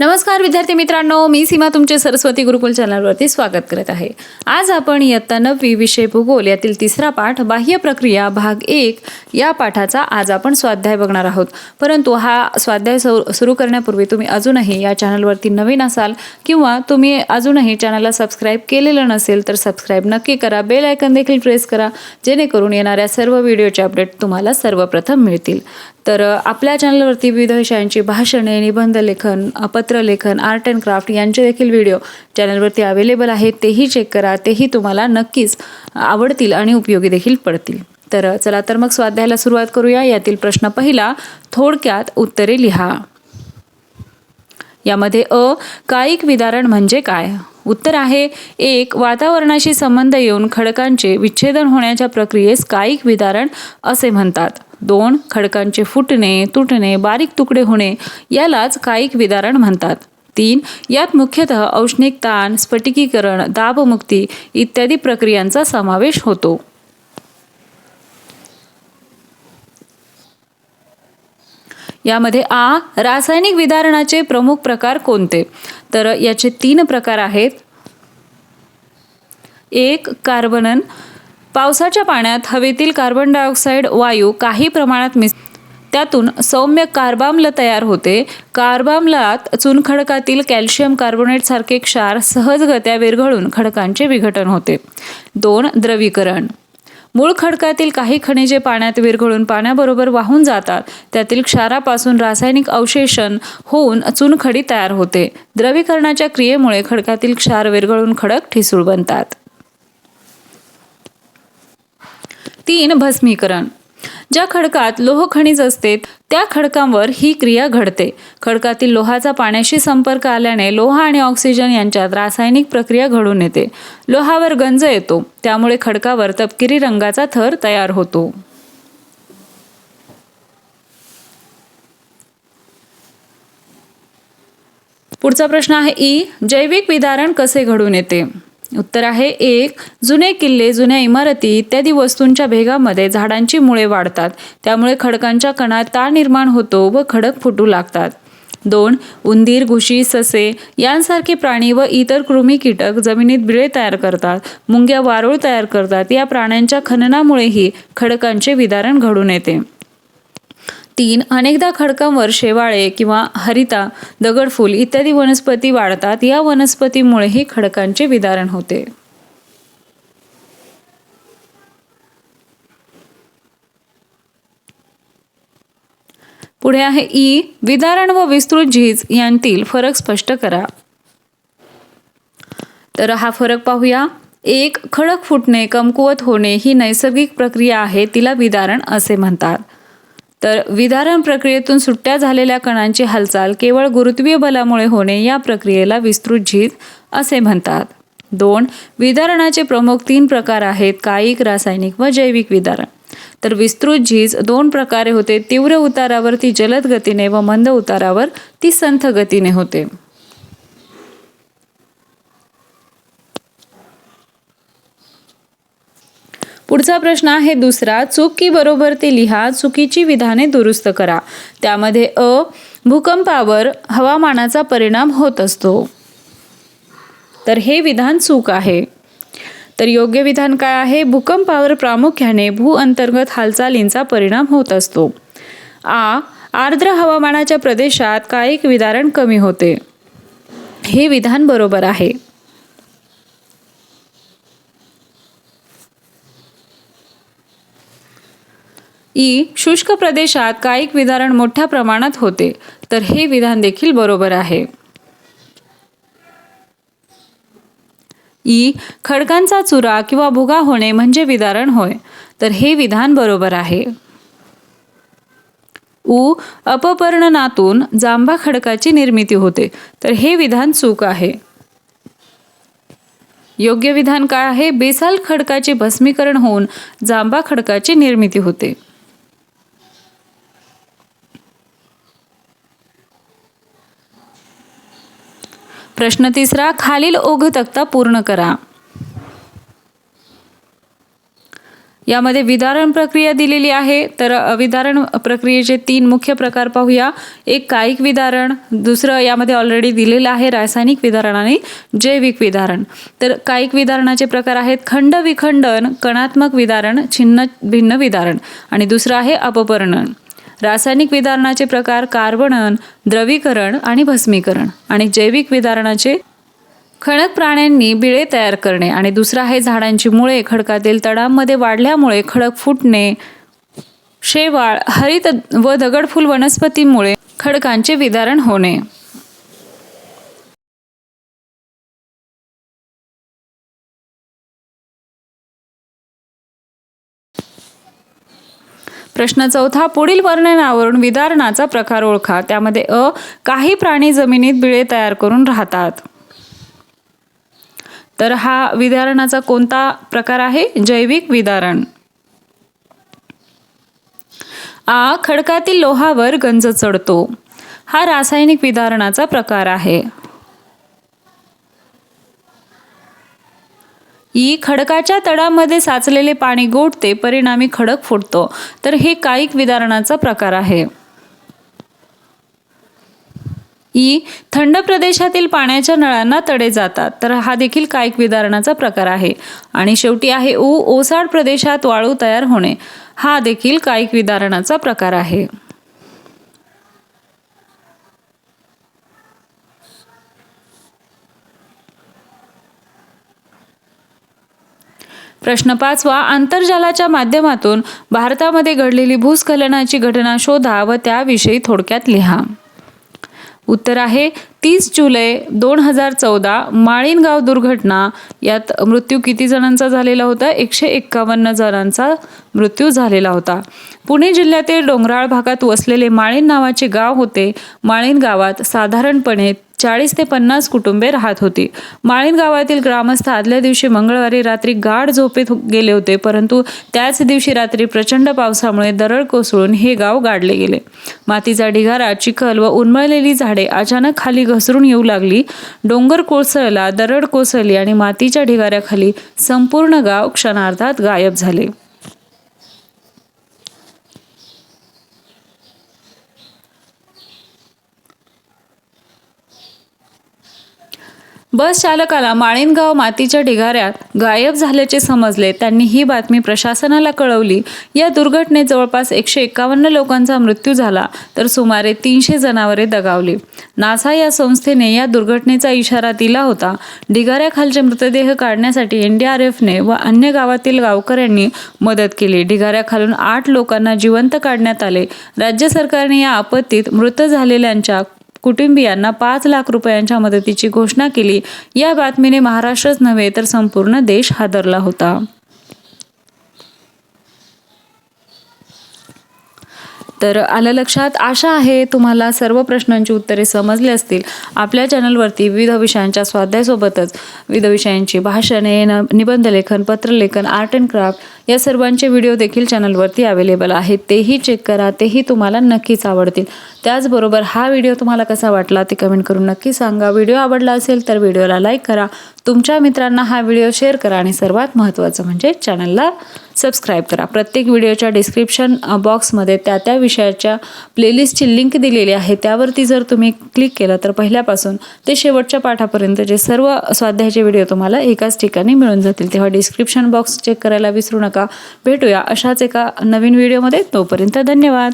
नमस्कार विद्यार्थी मित्रांनो. मी सीमा तुमचे सरस्वती गुरुकुल चॅनलवरती स्वागत करत आहे. आज आपण इयत्ता नववी विषय भूगोल यातील तिसरा पाठ बाह्य प्रक्रिया भाग एक या पाठाचा आज आपण स्वाध्याय बघणार आहोत. परंतु हा स्वाध्याय सुरू करण्यापूर्वी तुम्ही अजूनही या चॅनलवरती नवीन असाल किंवा तुम्ही अजूनही चॅनलला सबस्क्राईब केलेलं नसेल तर सबस्क्राईब नक्की करा. बेल आयकन देखील प्रेस करा जेणेकरून येणाऱ्या सर्व व्हिडिओचे अपडेट तुम्हाला सर्वप्रथम मिळतील. तर आपल्या चॅनलवरती विविध विषयांची भाषणे निबंध लेखन पत्रलेखन आर्ट अँड क्राफ्ट यांचे देखील व्हिडिओ चॅनलवरती अवेलेबल आहेत. तेही चेक करा. तेही तुम्हाला नक्कीच आवडतील आणि उपयोगी देखील पडतील. तर चला तर मग स्वाध्यायाला सुरुवात करूया. यातील प्रश्न पहिला थोडक्यात उत्तरे लिहा. यामध्ये अ कायिक विदारण म्हणजे काय? उत्तर आहे एक वातावरणाशी संबंध येऊन खडकांचे विच्छेदन होण्याच्या प्रक्रियेस कायिक विदारण असे म्हणतात. दोन खडकांचे फुटणे तुटणे बारीक तुकडे होणे यालाच कायिक विदारण म्हणतात. तीन यात मुख्यतः औष्णिक ताण स्फटिकीकरण दाबमुक्ती इत्यादी प्रक्रियांचा समावेश होतो. यामध्ये आ रासायनिक विदारणाचे प्रमुख प्रकार कोणते? तर याचे तीन प्रकार आहेत. एक कार्बनन. पावसाच्या पाण्यात हवेतील कार्बन डायऑक्साईड वायू काही प्रमाणात मिस त्यातून सौम्य कार्बाम्ल तयार होते. कार्बाम्लात चुनखडकातील कॅल्शियम कार्बोनेट सारखे क्षार सहजगत्या विरघळून खडकांचे विघटन होते. दोन द्रवीकरण. मूळ खडकातील काही खनिजे पाण्यात विरघळून पाण्याबरोबर वाहून जातात. त्यातील क्षारापासून रासायनिक अवशेषण होऊन चुनखडी तयार होते. द्रवीकरणाच्या क्रियेमुळे खडकातील क्षार विरघळून खडक ठिसूळ बनतात. तीन भस्मीकरण. ज्या खडकात लोह खनिज असते त्या खडकांवर ही क्रिया घडते. खडकातील लोहाचा पाण्याशी संपर्क आल्याने लोहा आणि ऑक्सिजन यांच्यात रासायनिक प्रक्रिया घडून येते. लोहावर गंज येतो त्यामुळे खडकावर तपकिरी रंगाचा थर तयार होतो. पुढचा प्रश्न आहे ई. जैविक विदारण कसे घडून येते? उत्तर आहे एक जुने किल्ले जुन्या इमारती इत्यादी वस्तूंच्या भेगामध्ये झाडांची मुळे वाढतात. त्यामुळे खडकांच्या कणात ताण निर्माण होतो व खडक फुटू लागतात. दोन उंदीर घुशी ससे यांसारखे प्राणी व इतर कृमी कीटक जमिनीत बिळे तयार करतात मुंग्या वारूळ तयार करतात. या प्राण्यांच्या खननामुळेही खडकांचे विदारण घडून येते. तीन अनेकदा खडकांवर शेवाळे किंवा हरिता दगडफूल इत्यादी वनस्पती वाढतात. या वनस्पतीमुळेही खडकांचे विदारण होते. पुढे आहे ई. विदारण व विस्तृत झीज यांतील फरक स्पष्ट करा. तर हा फरक पाहूया. एक खडक फुटणे कमकुवत होणे ही नैसर्गिक प्रक्रिया आहे तिला विदारण असे म्हणतात. तर विधारण प्रक्रियेतून सुट्ट्या झालेल्या कणांची हालचाल केवळ गुरुत्वीय बलामुळे होणे या प्रक्रियेला विस्तृत झीज असे म्हणतात. दोन विदारणाचे प्रमुख तीन प्रकार आहेत कायिक रासायनिक व जैविक विदारण. तर विस्तृत झीज दोन प्रकारे होते तीव्र उतारावर ती जलद गतीने व मंद उतारावर ती संथ गतीने होते. पुढचा प्रश्न आहे दुसरा. चूक की बरोबर ते लिहा. चुकीची विधाने दुरुस्त करा. त्यामध्ये अ भूकंपावर हवामानाचा परिणाम होत असतो. तर हे विधान चूक आहे. तर योग्य विधान काय आहे? भूकंपावर प्रामुख्याने भू अंतर्गत हालचालींचा परिणाम होत असतो. आ आर्द्र हवामानाच्या प्रदेशात कायिक विदारण कमी होते. हे विधान बरोबर आहे. ई शुष्क प्रदेशात कायिक विदारण मोठ्या प्रमाणात होते. तर हे विधान देखील बरोबर आहे. ई खडकांचा चुरा किंवा भुगा होणे म्हणजे विदारण होय. तर हे विधान बरोबर आहे. उ अपपर्णनातून जांभा खडकाची निर्मिती होते. तर हे विधान चूक आहे. योग्य विधान काय आहे? बेसाल खडकाचे भस्मीकरण होऊन जांभा खडकाची निर्मिती होते. प्रश्न तिसरा खालील ओघ तक्ता पूर्ण करा. यामध्ये विदारण प्रक्रिया दिलेली आहे. तर विदारण प्रक्रियेचे तीन मुख्य प्रकार पाहूया. एक कायिक विदारण दुसरं यामध्ये ऑलरेडी दिलेलं आहे रासायनिक विदारण आणि जैविक विदारण. तर कायिक विदारणाचे प्रकार आहेत खंड विखंडन कणात्मक विदारण छिन्न भिन्न विदारण. आणि दुसरं आहे अपपर्णन. रासायनिक विदारणाचे प्रकार कार्बणन द्रवीकरण आणि भस्मीकरण. आणि जैविक विदारणाचे खडक प्राण्यांनी बिळे तयार करणे आणि दुसरा आहे झाडांची मुळे खडकातील तडांमध्ये वाढल्यामुळे खडक फुटणे. शेवाळ हरित व दगडफूल वनस्पतींमुळे खडकांचे विदारण होणे. प्रश्न चौथा पुढील वर्णनावरून विदारणाचा प्रकार ओळखा. त्यामध्ये अ काही प्राणी जमिनीत बिळे तयार करून राहतात. तर हा विदारणाचा कोणता प्रकार आहे? जैविक विदारण. आ खडकातील लोहावर गंज चढतो. हा रासायनिक विदारणाचा प्रकार आहे. ई खडकाच्या तडामध्ये साचलेले पाणी गोठते परिणामी खडक फुटतो. तर हे कायिक विदारणाचा प्रकार आहे. ई थंड प्रदेशातील पाण्याच्या नळांना तडे जातात. तर हा देखील कायिक विदारणाचा प्रकार आहे. आणि शेवटी आहे ऊ ओसाड प्रदेशात वाळू तयार होणे. हा देखील कायिक विदारणाचा प्रकार आहे. प्रश्न पाचवा आंतरजालाच्या माध्यमातून भारतामध्ये घडलेली भूस्खलनाची घटना शोधा व त्याविषयी थोडक्यात लिहा. उत्तर आहे तीस जुलै दोन हजार चौदा माळीनगाव दुर्घटना. यात मृत्यू किती जणांचा झालेला होता? एकशे एक्कावन्न जणांचा मृत्यू झालेला होता. पुणे जिल्ह्यातील डोंगराळ भागात वसलेले माळीन नावाचे गाव होते. माळीन गावात साधारणपणे चाळीस ते पन्नास कुटुंबे राहत होती. माळीन गावातील ग्रामस्थ आदल्या दिवशी मंगळवारी रात्री गाढ झोपेत गेले होते परंतु त्याच दिवशी रात्री प्रचंड पावसामुळे दरड कोसळून हे गाव गाडले गेले. मातीचा ढिगारा चिखल व उन्मळलेली झाडे अचानक खाली घसरून येऊ लागली. डोंगर कोसळला दरड कोसळली आणि मातीच्या ढिगाऱ्याखाली संपूर्ण गाव क्षणार्धात गायब झाले. बस चालकाला माळीनगाव मातीच्या ढिगाऱ्यात गायब झाल्याचे समजले. त्यांनी ही बातमी प्रशासनाला कळवली. या दुर्घटनेत जवळपास एकशे एकावन्न लोकांचा मृत्यू झाला तर सुमारे तीनशे जनावरे दगावली. नासा या संस्थेने या दुर्घटनेचा इशारा दिला होता. ढिगाऱ्याखालचे मृतदेह काढण्यासाठी एनडीआरएफने व अन्य गावातील गावकऱ्यांनी मदत केली. ढिगाऱ्याखालून आठ लोकांना जिवंत काढण्यात आले. राज्य सरकारने या आपत्तीत मृत झालेल्यांच्या कुटुंबियांना पाच लाख रुपयांच्या मदतीची घोषणा केली. या बातमीने महाराष्ट्रच नव्हे तर संपूर्ण देश हादरला होता. तर आलं लक्षात आशा आहे तुम्हाला सर्व प्रश्नांची उत्तरे समजली असतील. आपल्या चॅनलवरती विविध विषयांच्या स्वाध्यायासोबतच विविध विषयांची भाषणे निबंध लेखन पत्रलेखन आर्ट अँड क्राफ्ट या सर्वांचे व्हिडिओ देखील चॅनलवरती अवेलेबल आहेत. तेही चेक करा तेही तुम्हाला नक्कीच आवडतील. त्याचबरोबर हा व्हिडिओ तुम्हाला कसा वाटला ते कमेंट करून नक्की सांगा. व्हिडिओ आवडला असेल तर व्हिडिओला लाईक करा. तुमच्या मित्रांना हा व्हिडिओ शेअर करा आणि सर्वात महत्त्वाचं म्हणजे चॅनलला सबस्क्राईब करा. प्रत्येक व्हिडिओच्या डिस्क्रिप्शन बॉक्समध्ये त्या त्या विषयाच्या प्लेलिस्टची लिंक दिलेली आहे. त्यावरती जर तुम्ही क्लिक केलं तर पहिल्यापासून ते शेवटच्या पाठापर्यंत जे सर्व स्वाध्यायाचे व्हिडिओ तुम्हाला एकाच ठिकाणी मिळून जातील. तेव्हा डिस्क्रिप्शन बॉक्स चेक करायला विसरू नका. नका भेटूया अशाच एका नवीन व्हिडिओमध्ये. तोपर्यंत धन्यवाद.